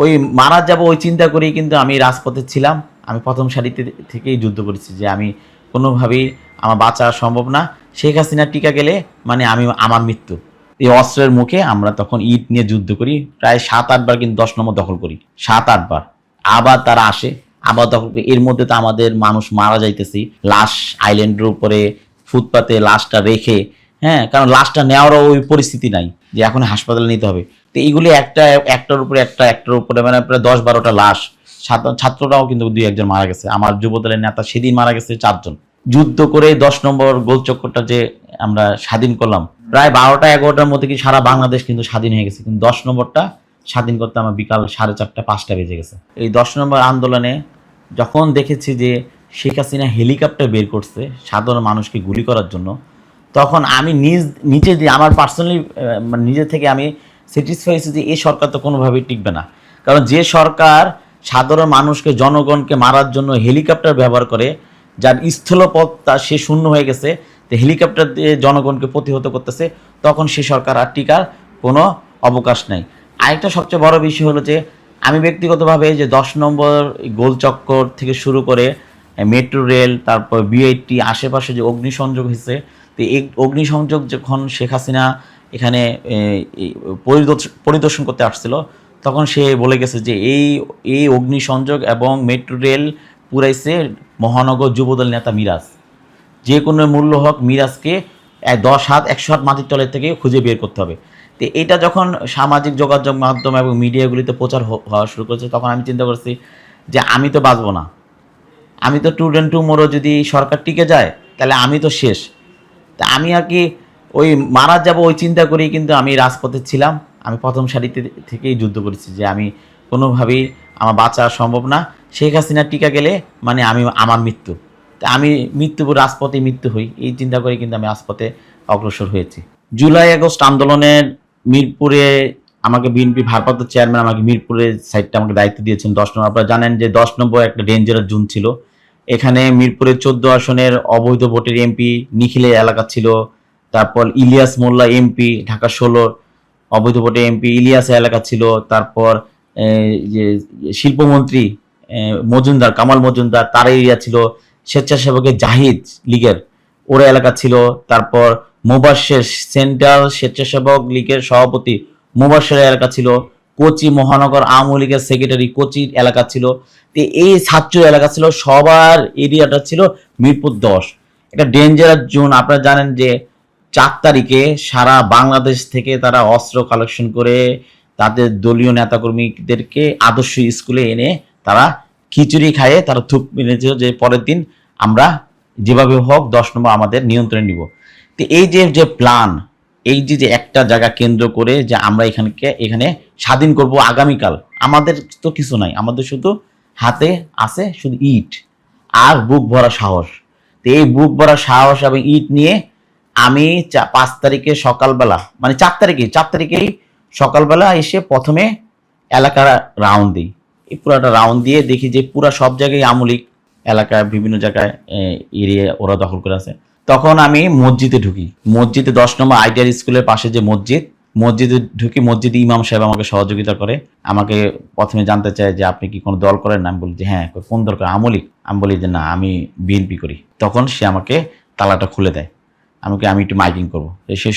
ওই মারা যাব ওই চিন্তা করেই কিন্তু আমি রাজপথে ছিলাম। আমি প্রথম সারিতে থেকেই যুদ্ধ করেছি যে আমি কোনোভাবেই আমার বাঁচা সম্ভব না। শেখ হাসিনা টিকা গেলে মানে আমি, আমার মৃত্যু। এই অস্ত্রের মুখে আমরা তখন ইট নিয়ে যুদ্ধ করি, প্রায় সাত আটবার কিন্তু দশ নম্বর দখল করি। সাত আটবার আবার তারা আসে, আবার দখল। এর মধ্যে তো আমাদের মানুষ মারা যাইতেছি। লাশ আইল্যান্ডের উপরে ফুটপাতে লাশটা রেখে হ্যাঁ কারণ লাশটা নেওয়ারও ওই পরিস্থিতি নাই যে এখন হাসপাতালে নিতে হবে। তো এইগুলি একটা, একটার উপরে একটা, একটার উপরে মানে প্রায় দশ বারোটা লাশ। ছাত্র- ছাত্ররাও কিন্তু দুই, একজন মারা গেছে। আমার যুবদলের নেতা সেদিন মারা গেছে চারজন। যুদ্ধ করে দশ নম্বর গোলচক্করটা যে আমরা স্বাধীন করলাম, প্রায় বারোটা, এগারোটার মধ্যে কি সারা বাংলাদেশ কিন্তু স্বাধীন হয়ে গেছে। কিন্তু দশ নম্বরটা স্বাধীন করতে আমার বিকাল সাড়ে চারটা, পাঁচটা বেজে গেছে। এই দশ নম্বর আন্দোলনে যখন দেখেছি যে শেখ হাসিনা হেলিকপ্টার বের করছে সাধারণ মানুষকে গুলি করার জন্য তখন আমি নিজ নিচে দিয়ে, আমার পার্সোনালি নিজে থেকে আমি স্যাটিসফাই হয়েছি যে এই সরকার তো কোনোভাবেই টিকবে না। কারণ যে সরকার সাধারণ মানুষকে, জনগণকে মারার জন্য হেলিকপ্টার ব্যবহার করে, যার স্থলপথ তা সে শূন্য হয়ে গেছে, তো হেলিকপ্টার দিয়ে জনগণকে প্রতিহত করতেছে, তখন সে সরকার আর টিকার কোনো অবকাশ নেই। আরেকটা সবচেয়ে বড় বিষয় হলো যে, আমি ব্যক্তিগতভাবে যে দশ নম্বর গোল চক্কর থেকে শুরু করে মেট্রো রেল, তারপর বিআইটি আশেপাশে যে অগ্নিসংযোগ হয়েছে তো এই অগ্নিসংযোগ যখন শেখ হাসিনা এখানে পরিদর্শন করতে আসছিল, তখন সে বলে গেছে যে এই এই অগ্নিসংযোগ এবং মেট্রো রেল পুরাইছে মহানগর যুবদল নেতা মিরাজ। যে কোনো মূল্য হোক মিরাজকে দশ হাত, একশো হাত মাটির তলের থেকে খুঁজে বের করতে হবে। তো এটা যখন সামাজিক যোগাযোগ মাধ্যম এবং মিডিয়াগুলিতে প্রচার হওয়া শুরু করেছে, তখন আমি চিন্তা করছি যে আমি তো বাঁচবো না। আমি তো টুডেন টুমোরো যদি সরকার টিকে যায়, তাহলে আমি তো শেষ। তা আমি আর কি ওই মারা যাব ওই চিন্তা করেই কিন্তু আমি রাজপথে ছিলাম। আমি প্রথম সারিতে থেকেই যুদ্ধ করেছি যে আমি কোনোভাবেই আমার বাঁচা সম্ভব না। শেখ হাসিনা টিকা গেলে মানে আমি, আমার মৃত্যু। তা আমি মৃত্যু রাজপথে মৃত্যু হই। এই চিন্তা করে কিন্তু আমি রাজপথে অগ্রসর হয়েছি। জুলাই, আগস্ট আন্দোলনের মিরপুরে আমাকে বিএনপি ভারপ্রাপ্ত চেয়ারম্যান আমাকে মিরপুরের সাইডটা আমাকে দায়িত্ব দিয়েছেন দশ নম্বর। আপনারা জানেন যে দশ নম্বর একটা ডেঞ্জারাস জোন ছিল। এখানে মিরপুরের চোদ্দ আসনের অবৈধ ভোটের এমপি নিখিলের এলাকা ছিল। তারপর ইলিয়াস মোল্লা এমপি, ঢাকা ষোলোর অবৈধ ভোটের এমপি ইলিয়াস এলাকা ছিল। তারপর যে শিল্পমন্ত্রী মজুমদার, কামাল মজুমদার, তার এরিয়া ছিল। স্বেচ্ছাসেবকের জাহিদ লীগের ওর এলাকা ছিল। তারপর মোবাশের সেন্ট্রাল স্বেচ্ছাসেবক লীগের সভাপতি মোবাশের এলাকা ছিল। কোচি মহানগর আওয়ামী লীগের সেক্রেটারি কোচির এলাকা ছিল। তো এই সাতচুর এলাকা ছিল, সবার এরিয়াটা ছিল মিরপুর দশ। এটা ডেঞ্জারাস জোন আপনারা জানেন যে চার তারিখে সারা বাংলাদেশ থেকে তারা অস্ত্র কালেকশন করে তাদের দলীয় নেতাকর্মীদেরকে আদর্শ স্কুলে এনে তারা খিচুড়ি খায়ে তারা থুপ মেরেছিল যে পরের দিন আমরা যেভাবে হোক দশ নম্বর আমাদের নিয়ন্ত্রণে নিব। তো এই যে যে প্ল্যান এই যে একটা জায়গা কেন্দ্র করে যে আমরা এখানকে, এখানে স্বাধীন করব আগামীকাল, আমাদের তো কিছু নাই, আমাদের শুধু হাতে আছে শুধু ইট আর বুক ভরা সাহস। তো এই বুক ভরা সাহস এবং ইট নিয়ে আমি পাঁচ তারিখে সকালবেলা মানে চার তারিখে, চার তারিখেই সকালবেলা এসে প্রথমে এলাকা রাউন্ড দিই। এই পুরাটা রাউন্ড দিয়ে দেখি যে পুরা সব জায়গায় আমলিক এলাকায় বিভিন্ন জায়গায় এরিয়া ওরা দখল করে আছে। তখন আমি মসজিদে ঢুকি। মসজিদে দশ নম্বর আইডিয়াল স্কুলের পাশে যে মসজিদ, মসজিদে ঢুকি মসজিদে ইমাম সাহেব আমাকে সহযোগিতা করে, আমাকে প্রথমে জানতে চায় যে আপনি কি কোনো দল করেন? আমি বলি যে হ্যাঁ কোন দল করে আমলিক আমি বলি যে না, আমি বিএনপি করি। তখন সে আমাকে তালাটা খুলে দেয়। আমাকে, আমি একটু মাইকিং করব। সে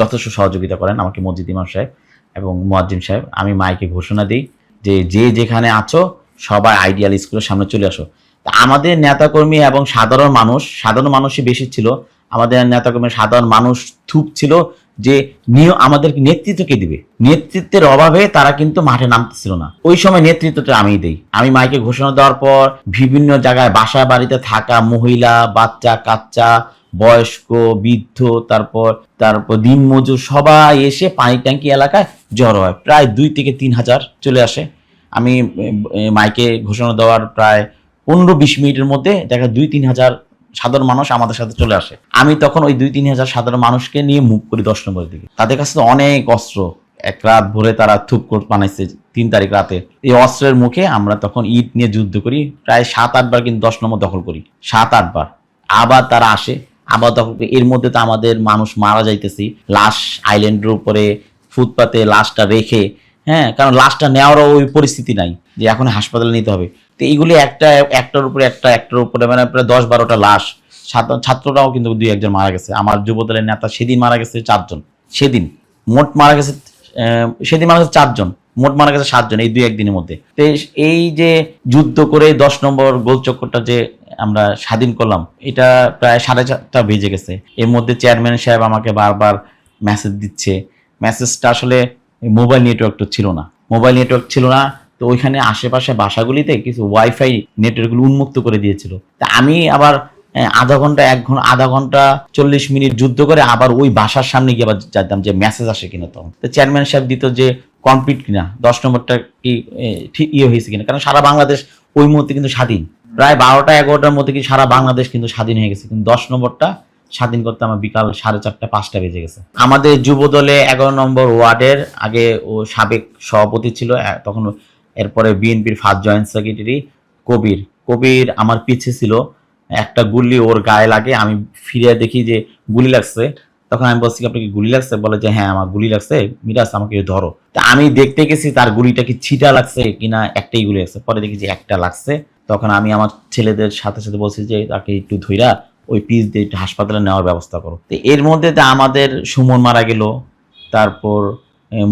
যথেষ্ট সহযোগিতা করেন আমাকে মসজিদ ইমাম সাহেব এবং মুয়াজ্জিম সাহেব। আমি মাইকে ঘোষণা দিই যে যে যেখানে আছো, সবাই আইডিয়াল স্কুলের সামনে চলে আসো। আমাদের নেতাকর্মী এবং সাধারণ মানুষ, সাধারণ মানুষই বেশি ছিল, আমাদের নেতাকর্মী সাধারণ মানুষ থুপ ছিল যে নিয়ে আমাদেরকে নেতৃত্ব কে দিবে? নেতৃত্বের অভাবে তারা কিন্তু মাঠে নামতেছিল না। ওই সময় নেতৃত্বটা আমি দেই। আমি মাইকে ঘোষণা দেওয়ার পর বিভিন্ন জায়গায় বাসা বাড়িতে থাকা মহিলা, বাচ্চা, কাচ্চা, বয়স্ক, বৃদ্ধ, তারপর তারপর দিনমজুর সবাই এসে পানি ট্যাঙ্কি এলাকায় জড়ো হয়। প্রায় দুই থেকে তিন হাজার চলে আসে। আমি মাইকে ঘোষণা দেওয়ার প্রায় পনেরো বিশ মিনিটের মধ্যে দেখা দুই, তিন হাজার সাধারণ মানুষ আমাদের সাথে চলে আসে। আমি তখন ওই দুই, তিন হাজার সাধারণ মানুষকে নিয়ে মুভ করি দশ নম্বরের দিকে। তাদের কাছে তো অনেক অস্ত্র। এক রাত ভরে তারা থুপ করে বানাইছে তিন তারিখ রাতে। এই অস্ত্রের মুখে আমরা তখন ইট নিয়ে যুদ্ধ করি, প্রায় সাত আটবার কিন্তু দশ নম্বর দখল করি। সাত আটবার আবার তারা আসে। আবার দখল করি। এর মধ্যে তো আমাদের মানুষ মারা যাইতেছি। লাশ আইল্যান্ডের উপরে ফুটপাতে লাশটা রেখে হ্যাঁ কারণ লাশটা নেওয়ারও ওই পরিস্থিতি নাই যে এখন হাসপাতালে নিতে হবে। তো এইগুলি একটা, একটার উপরে একটা, একটার উপরে মানে প্রায় দশ বারোটা লাশ। ছাত্র- ছাত্ররাও কিন্তু দুই, একজন মারা গেছে। আমার যুবদলের নেতা সেদিন মারা গেছে চারজন। সেদিন। মোট মারা গেছে সেদিন মারা গেছে চারজন। মোট মারা গেছে সাতজন এই দুই একদিনের মধ্যে। তো এই যে যুদ্ধ করে দশ নম্বর গোলচক্করটা যে আমরা স্বাধীন করলাম, এটা প্রায় সাড়ে চারটা বেজে গেছে। এর মধ্যে চেয়ারম্যান সাহেব আমাকে বারবার মেসেজ দিচ্ছে। মেসেজটা আসলে মোবাইল নেটওয়ার্কটা ছিল না। মোবাইল নেটওয়ার্ক ছিল না, তো ওইখানে আশেপাশে বাসাগুলিতে কিছু ওয়াইফাই নেটওয়ার্কগুলো উন্মুক্ত করে দিয়েছিল। তা আমি আবার আধা ঘণ্টা, এক ঘণ্টা আধা ঘণ্টা, চল্লিশ মিনিট যুদ্ধ করে আবার ওই বাসার সামনে গিয়ে আবার জানতাম যে মেসেজ আসে কিনা তখন। তো চেয়ারম্যান সাহেব দিত যে কমপ্লিট কিনা, দশ নম্বরটা কি ঠিক ইয়ে হয়েছে কিনা, কারণ সারা বাংলাদেশ ওই মুহূর্তে কিন্তু স্বাধীন। প্রায় বারোটা, এগারোটার মধ্যে কি সারা বাংলাদেশ কিন্তু স্বাধীন হয়ে গেছে, কিন্তু দশ নম্বরটা স্বাধীন করতে আমার বিকাল সাড়ে চারটা, পাঁচটা বেজে গেছে। আমাদের যুব দলে এগারো নম্বর ওয়ার্ডের আগে ও সাবেক সভাপতি ছিল তখন এরপরে বিএনপির first joint secretary Kabir. Kabir আমার পিছে ছিল, একটা গুলি ওর গায়ে লাগে, আমি ফিরে দেখি যে গুলি লাগছে। তখন আমি বলছি, আপনাকে গুলি লাগছে? বলে যে হ্যাঁ আমার গুলি লাগছে, মিরাজ, আমাকে ধরো। তা আমি দেখতে গেছি তার গুলিটা কি ছিটা লাগছে কিনা, একটাই গুলি লাগছে পরে দেখি যে একটা লাগছে। তখন আমি আমার ছেলেদের সাথে সাথে বলছি যে, তাকে একটু ধইরা ওই পিস দিয়ে হাসপাতালে নেওয়ার ব্যবস্থা করো। তো এর মধ্যে তো আমাদের সুমন মারা গেল, তারপর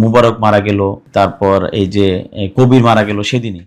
মুবারক মারা গেল, তারপর এই যে কবির মারা গেল সেদিনই।